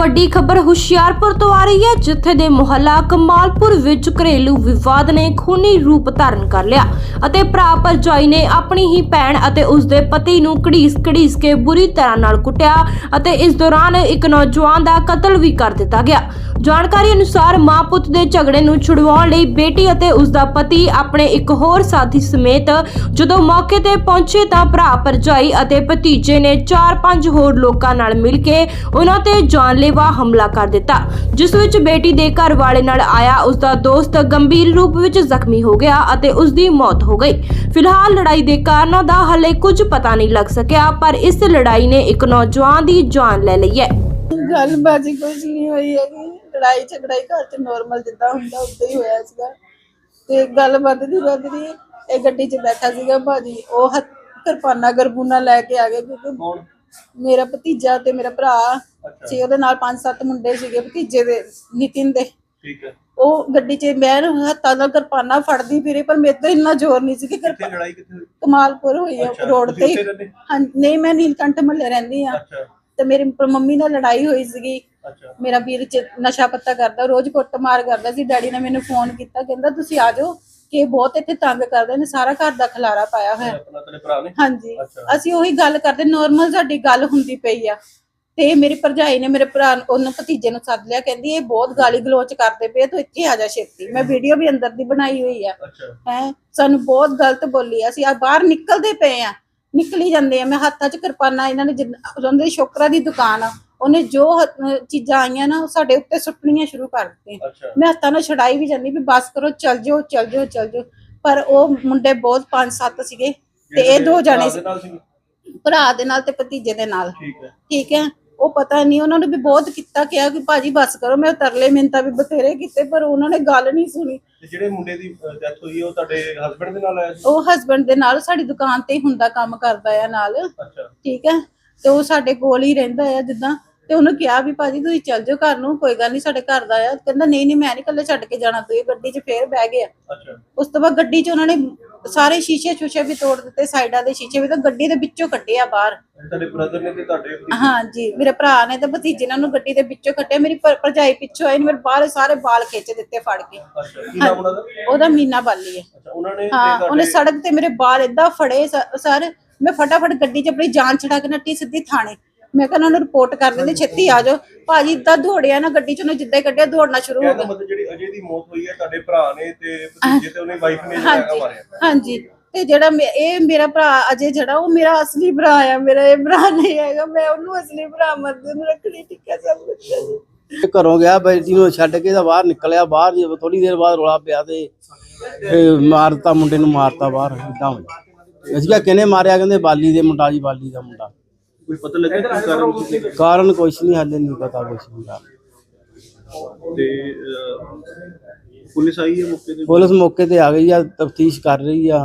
ਵੱਡੀ ਖਬਰ ਹੁਸ਼ਿਆਰਪੁਰ ਤੋਂ ਆ ਰਹੀ ਹੈ, ਜਿੱਥੇ ਦੇ ਮੁਹੱਲਾ ਕਮਾਲਪੁਰ ਵਿੱਚ ਘਰੇਲੂ ਵਿਵਾਦ ਨੇ ਖੂਨੀ ਰੂਪ ਧਾਰਨ ਕਰ ਲਿਆ ਅਤੇ ਭਰਾ ਭਰਜਾਈ ਨੇ ਆਪਣੀ ਹੀ ਭੈਣ ਅਤੇ ਉਸ ਦੇ ਪਤੀ ਨੂੰ ਘੜੀਸ ਘੜੀਸ ਕੇ ਬੁਰੀ ਤਰ੍ਹਾਂ ਨਾਲ ਕੁੱਟਿਆ ਅਤੇ ਇਸ ਦੌਰਾਨ ਇੱਕ ਨੌਜਵਾਨ ਦਾ ਕਤਲ ਵੀ ਕਰ ਦਿੱਤਾ ਗਿਆ। ਜਾਣਕਾਰੀ ਅਨੁਸਾਰ ਮਾਂ ਪੁੱਤ ਦੇ ਝਗੜੇ ਨੂੰ ਛੁਡਵਾਉਣ ਲਈ ਬੇਟੀ ਅਤੇ ਉਸ ਦਾ ਪਤੀ ਆਪਣੇ ਇੱਕ ਹੋਰ ਸਾਥੀ ਸਮੇਤ ਜਦੋਂ ਮੌਕੇ ਤੇ ਪਹੁੰਚੇ ਤਾਂ ਭਰਾ ਭਰਜਾਈ ਅਤੇ ਭਤੀਜੇ ਨੇ 4-5 ਹੋਰ ਲੋਕਾਂ ਨਾਲ ਮਿਲ ਕੇ ਉਹਨਾਂ ਤੇ ਜਾਨਲੇਵਾ ਹਮਲਾ ਕਰ ਦਿੱਤਾ, ਜਿਸ ਵਿੱਚ ਬੇਟੀ ਦੇ ਘਰ ਵਾਲੇ ਨਾਲ ਆਇਆ ਉਸ ਦਾ ਦੋਸਤ ਗੰਭੀਰ ਰੂਪ ਵਿੱਚ ਜ਼ਖਮੀ ਹੋ ਗਿਆ ਅਤੇ ਉਸ ਦੀ ਮੌਤ ਹੋ ਗਈ। ਫਿਲਹਾਲ ਲੜਾਈ ਦੇ ਕਾਰਨਾਂ ਦਾ ਹਾਲੇ ਕੁਝ ਪਤਾ ਨਹੀਂ ਲੱਗ ਸਕਿਆ, ਪਰ ਇਸ ਲੜਾਈ ਨੇ ਇੱਕ ਨੌਜਵਾਨ ਦੀ ਜਾਨ ਲੈ ਲਈ ਹੈ। ਗੱਲਬਾਜੀ ਕੁਝ ਨਹੀਂ ਹੋਈ ਹੈਗੀ। ਲੜਾਈ ਝਗੜਾ ਹੀ ਘਰ ਚ ਨਾਰਮਲ ਜਿੱਦਾਂ ਹੁੰਦਾ ਉਦਾਂ ਹੀ ਹੋਇਆ ਸੀਗਾ। ਤੇ ਗੱਲ ਵੱਧਦੀ ਵੱਧਦੀ ਇਹ ਗੱਡੀ 'ਚ ਬੈਠਾ ਸੀਗਾ ਭਾਜੀ ਉਹ ਹੱਥ ਕਿਰਪਾਨਾ ਗਰਬੂਨਾ ਲੈ ਕੇ ਆ ਗਏ ਕਿਉਂਕਿ ਕੌਣ? ਮੇਰਾ ਭਤੀਜਾ ਤੇ ਮੇਰਾ ਭਰਾ ਸੀ ਉਹਦੇ ਨਾਲ ਪੰਜ ਸੱਤ ਮੁੰਡੇ ਸੀਗੇ ਭਤੀਜੇ ਦੇ ਨਿਤਿਨ ਦੇ। ਠੀਕ ਹੈ। ਉਹ ਗੱਡੀ 'ਚ ਮੈਂ ਹੱਥਾਂ ਨਾਲ ਕਿਰਪਾਨਾ ਫੜਦੀ ਫਿਰੇ ਪਰ ਮੇਰੇ ਤੋਂ ਇੰਨਾ ਜ਼ੋਰ ਨਹੀਂ ਸੀ ਕਿ ਕਿੱਥੇ ਕਿਰਪਾ ਲੜਾਈ ਕਿੱਥੇ ਹੋਈ? ਕਮਾਲਪੁਰ ਹੋਈ ਆ ਅੱਛਾ, ਰੋਡ ਤੁਸੀਂ ਤੇ। ਉੱਥੇ ਰਹਿੰਦੇ? ਹਾਂ ਨਹੀਂ ਮੈਂ ਨੀਲਕੰਠ ਮਹੱਲੇ ਰਹਿੰਦੀ ਆ। ਅੱਛਾ। ਤੇ ਮੇਰੀ ਮੰਮੀ ਨਾਲ ਲੜਾਈ ਹੋਈ ਸੀਗੀ। ਅੱਛਾ। ਮੇਰਾ ਵੀਰ ਚ ਨਸ਼ਾ ਪੱਤਾ ਕਰਦਾ ਰੋਜ਼ ਕੁੱਟਮਾਰ ਕਰਦਾ ਸੀ। ਡੈਡੀ ਨੇ ਮੈਨੂੰ ਫੋਨ ਕੀਤਾ ਕਹਿੰਦਾ ਤੁਸੀਂ ਆ ਜਾਓ ਕਿ ਇਹ ਬਹੁਤ ਇੱਥੇ ਤੰਗ ਕਰਦੇ ਨੇ ਸਾਰਾ ਘਰ ਦਾ ਖਲਾਰਾ ਪਾਇਆ ਹੋਇਆ। ਆਪਣਾ ਤੇਰੇ ਭਰਾ ਨੇ? ਹਾਂਜੀ। ਅੱਛਾ। ਅਸੀਂ ਉਹੀ ਗੱਲ ਕਰਦੇ ਨਾਰਮਲ ਸਾਡੀ ਗੱਲ ਹੁੰਦੀ ਪਈ ਆ। ਤੇ ਮੇਰੀ ਭਰਜਾਈ ਨੇ ਮੇਰੇ ਭਰਾ ਨੂੰ ਉਹਨੂੰ ਭਤੀਜੇ ਨੂੰ ਸੱਦ ਲਿਆ ਕਹਿੰਦੀ ਇਹ ਬਹੁਤ ਗਾਲੀ ਗਲੋਚ ਕਰਦੇ ਪਏ ਆ, ਤੂੰ ਇੱਥੇ ਆ ਜਾ ਛੇਤੀ। ਮੈਂ ਵੀਡੀਓ ਵੀ ਅੰਦਰ ਦੀ ਬਣਾਈ ਹੋਈ ਆ। ਅੱਛਾ। ਹੈ ਸਾਨੂੰ ਬਹੁਤ ਗਲਤ ਬੋਲੀ ਅਸੀਂ ਆ ਬਾਹਰ ਨਿਕਲਦੇ ਪਏ ਆ। ਨਿਕਲੀ ਜਾਂਦੇ ਆ। ਮੈਂ ਹੱਥਾਂ 'ਚ ਕਿਰਪਾਨਾ ਇਹਨਾਂ ਨੇ ਉਹਨਾਂ ਦੀ ਸ਼ੋਕਰਾ ਦੀ ਦੁਕਾਨ ਆ। ਉਹਨੇ ਜੋ ਚੀਜ਼ਾਂ ਆਈਆਂ ਨਾ ਉਹ ਸਾਡੇ ਉੱਤੇ ਸੁੱਟਣੀਆਂ ਸ਼ੁਰੂ ਕਰ ਦਿੱਤੀਆਂ। ਮੈਂ ਹੱਥਾਂ ਨਾਲ ਛਡਾਈ ਵੀ ਜਾਂਦੀ ਵੀ ਬਸ ਕਰੋ ਚੱਲ ਜਾਓ ਚੱਲ ਜਾਓ ਚੱਲ ਜਾਓ। ਪਰ ਉਹ ਮੁੰਡੇ ਬਹੁਤ ਪੰਜ ਸੱਤ ਸੀਗੇ ਤੇ ਇਹ ਦੋ ਜਾਣੇ ਭਰਾ ਸੀ ਦੇ ਨਾਲ ਸੀ? ਭਰਾ ਦੇ ਨਾਲ ਤੇ ਭਤੀਜੇ ਦੇ ਨਾਲ। ਠੀਕ ਹੈ। ਉਹ ਪਤਾ ਨਹੀਂ ਉਹਨਾਂ ਨੇ ਵੀ ਬਹੁਤ ਕੀਤਾ ਕਿਹਾ ਕਿ ਭਾਜੀ ਬਸ ਕਰੋ ਮੈਂ ਤਰਲੇ ਮਿੰਤਾ ਵੀ ਬਥੇਰੇ ਕੀਤੇ ਪਰ ਉਹਨਾਂ ਨੇ ਗੱਲ ਨਹੀਂ ਸੁਣੀ। ਤੇ ਜਿਹੜੇ ਮੁੰਡੇ ਦੀ ਡੈਥ ਹੋਈ ਹੈ ਉਹ ਤੁਹਾਡੇ ਹਸਬੰਡ ਦੇ ਨਾਲ ਆਇਆ ਸੀ? ਉਹ ਹਸਬੰਡ ਦੇ ਨਾਲ ਸਾਡੀ ਦੁਕਾਨ ਤੇ ਹੀ ਹੁੰਦਾ ਕੰਮ ਕਰਦਾ ਆ ਨਾਲ। ਅੱਛਾ। ਠੀਕ ਹੈ ਤੇ ਉਹ ਸਾਡੇ ਕੋਲ ਹੀ ਰਹਿੰਦਾ ਆ ਜਿੱਦਾਂ। ਤੇ ਉਹਨੂੰ ਕਿਹਾ ਵੀ ਭਾਜੀ ਤੁਸੀਂ ਚੱਲ ਜਾਓ ਘਰ ਨੂੰ ਕੋਈ ਗੱਲ ਨਹੀਂ ਸਾਡੇ ਘਰ ਦਾ ਆ। ਕਹਿੰਦਾ ਨਹੀਂ ਨਹੀਂ ਮੈਂ ਨਹੀਂ ਇਕੱਲੇ ਛੱਡ ਕੇ ਜਾਣਾ ਤੁਸੀਂ ਗੱਡੀ 'ਚ ਫੇਰ ਬਹਿ ਗਿਆ ਅੱਛਾ। ਉਸ ਤੋਂ ਬਾਅਦ ਗੱਡੀ 'ਚ ਉਹਨਾਂ ਨੇ ਸਾਰੇ ਸ਼ੀਸ਼ੇ ਸ਼ੂਸ਼ੇ ਵੀ ਤੋੜ ਦਿੱਤੇ ਸਾਈਡਾਂ ਦੇ ਸ਼ੀਸ਼ੇ ਵੀ ਤਾਂ ਗੱਡੀ ਦੇ ਵਿੱਚੋਂ ਕੱਢਿਆ ਬਾਹਰ। ਤੁਹਾਡੇ ਬ੍ਰਦਰ ਨੇ ਤੇ ਤੁਹਾਡੇ ਹਾਂਜੀ ਮੇਰੇ ਭਰਾ ਨੇ ਤੇ ਭਤੀਜੇ ਨੇ ਉਹਨੂੰ ਗੱਡੀ ਦੇ ਵਿੱਚੋਂ ਕੱਢਿਆ। ਮੇਰੀ ਭਰ- ਭਰਜਾਈ ਪਿੱਛੋਂ ਆਈ ਨੇ ਮੇਰੇ ਬਾਹਰ ਸਾਰੇ ਵਾਲ ਖਿੱਚ ਦਿੱਤੇ ਫੜ ਕੇ। ਅੱਛਾ ਕੀ ਨਾਮ ਉਹਨਾਂ ਦਾ? ਉਹਦਾ ਮੀਨਾ ਬਾਲੀ ਹੈ। ਅੱਛਾ ਉਹਨਾਂ ਨੇ ਤੇ ਹਾਂ ਉਹਨੇ ਤੁਹਾਡੇ ਸੜਕ ਤੇ ਮੇਰੇ ਬਾਲ ਏਦਾਂ ਫੜੇ ਸ- ਸਰ। ਮੈਂ ਫਟਾਫਟ ਗੱਡੀ 'ਚ ਆਪਣੀ ਜਾਨ ਛਡਾ ਕੇ ਨੱਟੀ ਸਿੱਧੀ ਥਾਣੇ। ਮੈਂ ਕਹਿੰਦਾ ਉਹਨੂੰ ਰਿਪੋਰਟ ਕਰ ਦਿੰਦੇ ਛੇਤੀ ਆ ਜਾਓ। ਭਾਜੀ ਇਦਾਂ ਦੌੜਿਆ ਨਾ ਗੱਡੀ 'ਚ ਉਹਨੇ ਜਿੱਦਾਂ ਹੀ ਕੱਢਿਆ ਦੌੜਨਾ ਸ਼ੁਰੂ ਹੋ ਕਹਿੰਦਾ ਗਿਆ। ਮਤਲਬ ਜਿਹੜੀ ਅਜੇ ਦੀ ਮੌਤ ਹੋਈ ਹੈ ਤੁਹਾਡੇ ਭਰਾ ਨੇ ਤੇ ਭਤੀਜੇ ਤੇ ਉਹਨੇ ਵਾਈਫ ਨੇ ਜਿਹੜਾ ਹੈਗਾ ਹਾਂਜੀ ਮਾਰਿਆ। ਹਾਂਜੀ। ਤੇ ਜਿਹੜਾ ਮੇ- ਇਹ ਮੇਰਾ ਭਰਾ ਅਜੇ ਜਿਹੜਾ ਉਹ ਮੇਰਾ ਅਸਲੀ ਭਰਾ ਆ। ਮੇਰਾ ਇਹ ਭਰਾ ਨਹੀਂ ਹੈਗਾ ਮੈਂ ਉਹਨੂੰ ਅਸਲੀ ਭਰਾ ਮੰਨਦੀ ਨੂੰ ਰੱਖਣੀ ਟਿੱਕਾ ਸਭ ਕੁਝ ਹੈ ਜੀ। ਇਹ ਘਰੋਂ ਗਿਆ ਬੇਟੀ ਨੂੰ ਛੱਡ ਕੇ ਤਾਂ ਬਾਹਰ ਨਿਕਲਿਆ ਬਾਹਰ ਜਦੋਂ ਥੋੜੀ ਦੇਰ ਬਾਅਦ ਰੋਲਾ ਪਿਆ ਤੇ ਇਹ ਮਾਰਤਾ ਮੁੰਡੇ ਨੂੰ ਮਾਰਤਾ ਬਾਹਰ ਇਦਾਂ ਅਸੀਂ ਕਿਹਾ ਕਿਹਨੇ ਮਾਰਿਆ? ਕਹਿੰਦੇ ਬਾਲੀ ਦੇ ਮੁੰਡਾ ਜੀ ਬਾਲੀ ਦਾ ਮੁੰਡਾ। ਕੋਈ ਪਤਾ ਲੱਗਿਆ ਕੀ ਕਾਰਨ ਸੀ ਕਾਰਨ ਕੁਛ ਨਹੀਂ ਹਾਲੇ ਨਹੀਂ ਪਤਾ ਕੁਛ ਨਹੀਂ ਦਾ ਤੇ ਅਹ, ਪੁਲਿਸ ਆਈ ਹੈ ਮੌਕੇ ਤੇ? ਪੁਲਿਸ ਮੌਕੇ ਤੇ ਆ ਗਈ ਆ ਤਫਤੀਸ਼ ਕਰ ਰਹੀ ਆ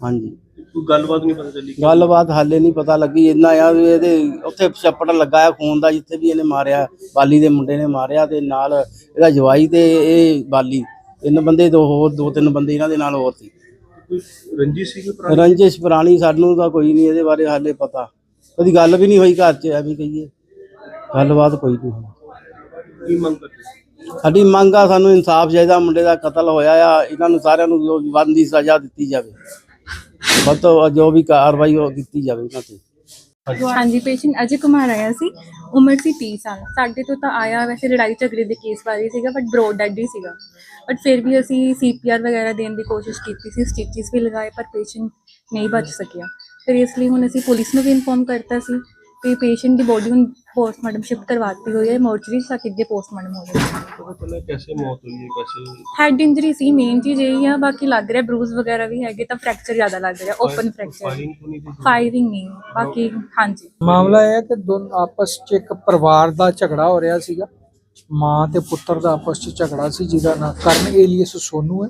ਹਾਂਜੀ। ਕੋਈ ਗੱਲਬਾਤ ਨਹੀਂ ਪਤਾ ਚੱਲੀ? ਗੱਲਬਾਤ ਹਾਲੇ ਨਹੀਂ ਪਤਾ ਲੱਗੀ ਇੰਨਾ ਆ ਵੀ ਇਹਦੇ ਉੱਥੇ ਛੱਪੜ ਲੱਗਾ ਆ ਖੂਨ ਦਾ ਜਿੱਥੇ ਵੀ ਇਹਨੇ ਮਾਰਿਆ ਬਾਲੀ ਦੇ ਮੁੰਡੇ ਨੇ ਮਾਰਿਆ ਤੇ ਨਾਲ ਇਹਦਾ ਜਵਾਈ ਤੇ ਇਹ ਬਾਲੀ ਤਿੰਨ ਬੰਦੇ ਦੋ ਹੋਰ ਦੋ ਤਿੰਨ ਬੰਦੇ ਇਹਨਾਂ ਦੇ ਨਾਲ ਹੋਰ ਸੀ। ਕੋਈ ਰੰਜੀ ਸੀ ਕੋਈ ਪੁਰਾਣੀ? ਰੰਜਿਸ਼ ਪੁਰਾਣੀ ਸਾਨੂੰ ਤਾਂ ਕੋਈ ਨਹੀਂ ਇਹਦੇ ਬਾਰੇ ਹਾਲੇ ਪਤਾ। ਕਦੀ ਗੱਲ ਵੀ ਨਹੀਂ ਹੋਈ ਘਰ 'ਚ ਐਵੇਂ ਕਹੀਏ। ਗੱਲਬਾਤ ਕੋਈ ਨਹੀਂ ਹੋਈ। ਕੀ ਮੰਗ ਕਰਦੇ ਸਾਡੀ ਮੰਗ ਆ ਸਾਨੂੰ ਇਨਸਾਫ ਚਾਹੀਦਾ ਮੁੰਡੇ ਦਾ ਕਤਲ ਹੋਇਆ ਆ ਇਹਨਾਂ ਨੂੰ ਸਾਰਿਆਂ ਨੂੰ ਜੋ ਬਣਦੀ ਸਜ਼ਾ ਦਿੱਤੀ ਜਾਵੇ। ਵੱਧ ਤੋਂ ਵੱਧ ਜੋ ਵੀ ਕਾਰਵਾਈ ਉਹ ਕੀਤੀ ਜਾਵੇ ਇਹਨਾਂ ਤੇ। ਹਾਂਜੀ ਪੇਸ਼ੈਂਟ ਅਜੇ ਕੁਮਾਰ ਆਇਆ ਸੀ ਉਮਰ ਸੀ 30 ਸਾਲ। ਸਾਡੇ ਤੋਂ ਤਾਂ ਆਇਆ ਵੈਸੇ ਲੜਾਈ ਝਗੜੇ ਦੇ ਕੇਸ ਬਾਰੇ ਸੀਗਾ ਬਟ ਬਰੋਡ ਡੈਡ ਹੀ ਸੀਗਾ। ਬਟ ਫਿਰ ਵੀ ਅਸੀਂ ਸੀਪੀਆਰ ਵਗੈਰਾ ਦੇਣ ਦੀ ਕੋਸ਼ਿਸ਼ ਕੀਤੀ ਸੀ ਸਟਿਚਸ ਵੀ ਲਗਾਏ ਪਰ ਪੇਸ਼ੈਂਟ ਨਹੀਂ ਬਚ ਸਕਿਆ। ਫਿਰ ਇਸ ਲਈ ਹੁਣ ਅਸੀਂ ਪੁਲਿਸ ਨੂੰ ਵੀ ਇਨਫੋਰਮ ਕਰਤਾ ਸੀ ਕਿ ਪੇਸ਼ੈਂਟ ਦੀ ਬੋਡੀ ਹੁਣ ਪੋਸਟਮਾਰਟਮ ਸ਼ਿਫਟ ਕਰਵਾਤੀ ਹੋਈ ਹੈ ਮੋਰਚਰੀ ਤੱਕ ਅੱਗੇ ਪੋਸਟਮਾਰਟਮ ਹੋ ਜਾਏਗਾ ਪਤਾ ਚੱਲਿਆ ਕੈਸੇ ਮੌਤ ਹੋਈ ਹੈ ਕੈਸੇ ਹੈਡ ਇੰਜਰੀ ਸੀ ਮੇਨ ਚੀਜ਼ ਇਹ ਆ ਬਾਕੀ ਲੱਗ ਰਿਹਾ ਬਰੂਜ਼ ਵਗੈਰਾ ਵੀ ਹੈਗੇ ਤਾਂ ਫ੍ਰੈਕਚਰ ਜ਼ਿਆਦਾ ਲੱਗ ਰਿਹਾ ਓਪਨ ਫ੍ਰੈਕਚਰ ਨਹੀਂ ਫਾਇਰਿੰਗ ਨਹੀਂ ਬਾਕੀ ਹਾਂਜੀ। ਮਾਮਲਾ ਇਹ ਹੈ ਕਿ ਦੋਨ ਆਪਸ 'ਚ ਇੱਕ ਪਰਿਵਾਰ ਦਾ ਝਗੜਾ ਹੋ ਰਿਹਾ ਸੀਗਾ ਮਾਂ ਤੇ ਪੁੱਤਰ ਦਾ ਆਪਸ 'ਚ ਝਗੜਾ ਸੀ ਜਿਹਦਾ ਨਾਂ ਕਰਨ ਏਲੀਅਸ ਸੋਨੂ ਹੈ।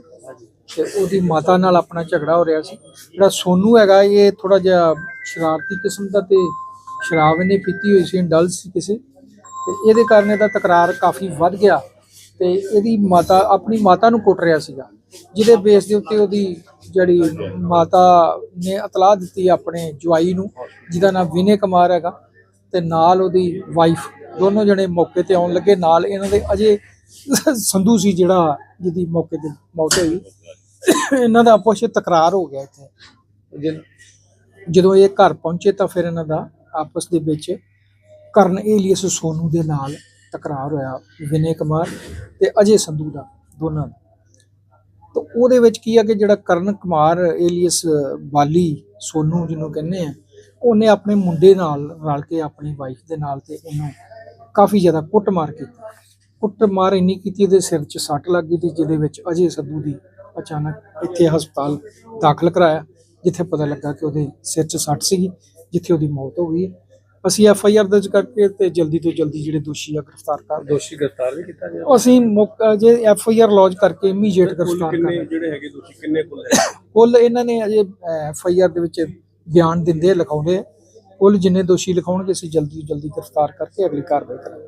ਤੇ ਉਹਦੀ ਮਾਤਾ ਨਾਲ ਆਪਣਾ ਝਗੜਾ ਹੋ ਰਿਹਾ ਸੀ। ਜਿਹੜਾ ਸੋਨੂ ਹੈਗਾ, ਇਹ ਥੋੜਾ ਜਿਹਾ ਸ਼ਰਾਰਤੀ ਕਿਸਮ ਦਾ ਤੇ ਸ਼ਰਾਬ ਇਹਨੇ ਪੀਤੀ ਹੋਈ ਸੀ ਡਲ ਸੀ ਕਿਸੇ। ਤੇ ਇਹਦੇ ਕਾਰਨ ਇਹਦਾ ਤਕਰਾਰ ਕਾਫੀ ਵੱਧ ਗਿਆ ਤੇ ਇਹਦੀ ਮਾਤਾ, ਆਪਣੀ ਮਾਤਾ ਨੂੰ ਕੁੱਟ ਰਿਹਾ ਸੀਗਾ, ਜਿਹਦੇ ਬੇਸ ਦੇ ਉੱਤੇ ਉਹਦੀ ਜਿਹੜੀ ਮਾਤਾ ਨੇ ਇਤਲਾਹ ਦਿੱਤੀ ਆਪਣੇ ਜਵਾਈ ਨੂੰ, ਜਿਹਦਾ ਨਾਮ ਵਿਨੇ ਕੁਮਾਰ ਹੈਗਾ ਤੇ ਨਾਲ ਉਹਦੀ ਵਾਈਫ ਦੋਨੋਂ ਜਣੇ ਮੌਕੇ ਤੇ ਆਉਣ ਲੱਗੇ। ਨਾਲ ਇਹਨਾਂ ਦੇ ਅਜੇ ਸੰਧੂ ਸੀ ਜਿਹੜਾ ਜਿਹਦੀ ਮੌਕੇ ਤੇ ਮੌਤ ਹੋਈ। ਇਹਨਾਂ ਦਾ ਆਪਸ ਵਿੱਚ ਤਕਰਾਰ ਹੋ ਗਿਆ ਇੱਥੇ। ਜਦੋਂ ਇਹ ਘਰ ਪਹੁੰਚੇ ਤਾਂ ਫਿਰ ਇਹਨਾਂ ਦਾ ਆਪਸ ਦੇ ਵਿੱਚ ਕਰਨ ਏਲੀਅਸ ਸੋਨੂ ਦੇ ਨਾਲ ਤਕਰਾਰ ਹੋਇਆ, ਵਿਨੇ ਕੁਮਾਰ ਤੇ ਅਜੇ ਸੰਧੂ ਦਾ ਦੋਨਾਂ ਦਾ। ਤਾਂ ਉਹਦੇ ਵਿੱਚ ਕੀ ਆ ਕਿ ਜਿਹੜਾ ਕਰਨ ਕੁਮਾਰ ਏਲੀਅਸ ਬਾਲੀ ਸੋਨੂ ਜਿਹਨੂੰ ਕਹਿੰਦੇ ਆ, ਉਹਨੇ ਆਪਣੇ ਮੁੰਡੇ ਨਾਲ ਰਲ ਕੇ, ਆਪਣੀ ਵਾਈਫ ਦੇ ਨਾਲ ਤੇ ਉਹਨੂੰ ਕਾਫੀ ਜ਼ਿਆਦਾ ਕੁੱਟਮਾਰ ਕੀਤੀ। ਕੁੱਟਮਾਰ ਇੰਨੀ ਕੀਤੀ ਇਹਦੇ ਸਿਰ 'ਚ ਸੱਟ ਲੱਗ ਗਈ ਤੇ ਜਿਹਦੇ ਵਿੱਚ ਅਜੇ ਸੰਧੂ ਦੀ ਅਚਾਨਕ ਇੱਥੇ ਹਸਪਤਾਲ ਦਾਖਲ ਕਰਾਇਆ ਜਿੱਥੇ ਪਤਾ ਲੱਗਾ ਕਿ ਉਹਦੇ ਸਿਰ 'ਚ ਸੱਟ ਸੀਗੀ ਜਿੱਥੇ ਉਹਦੀ ਮੌਤ ਹੋ ਗਈ। ਅਸੀਂ ਐਫ ਆਈ ਆਰ ਦਰਜ ਕਰਕੇ ਤੇ ਜਲਦੀ ਤੋਂ ਜਲਦੀ ਜਿਹੜੇ ਦੋਸ਼ੀ ਆ ਗ੍ਰਿਫਤਾਰ ਕਰ ਦੋਸ਼ੀ ਗ੍ਰਿਫਤਾਰ ਵੀ ਕੀਤਾ ਗਿਆ? ਅਸੀਂ ਮੌਕਾ ਜੇ ਐਫ ਆਈ ਆਰ ਲੌਂਚ ਕਰਕੇ ਇਮੀਡੀਏਟ ਗ੍ਰਿਫਤਾਰ ਕਰ ਕਿੰਨੇ ਜਿਹੜੇ ਹੈਗੇ ਦੋਸ਼ੀ ਕਿੰਨੇ ਕੁੱਲ ਹੈ ਕੁੱਲ ਇਹਨਾਂ ਨੇ ਅਜੇ ਐਫ ਆਈ ਆਰ ਦੇ ਵਿੱਚ ਬਿਆਨ ਦਿੰਦੇ ਲਿਖਾਉਂਦੇ। ਕੁੱਲ ਜਿੰਨੇ ਦੋਸ਼ੀ ਲਿਖਾਉਣਗੇ ਅਸੀਂ ਜਲਦੀ ਤੋਂ ਜਲਦੀ ਗ੍ਰਿਫਤਾਰ ਕਰਕੇ ਅਗਲੀ ਕਾਰਵਾਈ ਕਰਾਂਗੇ।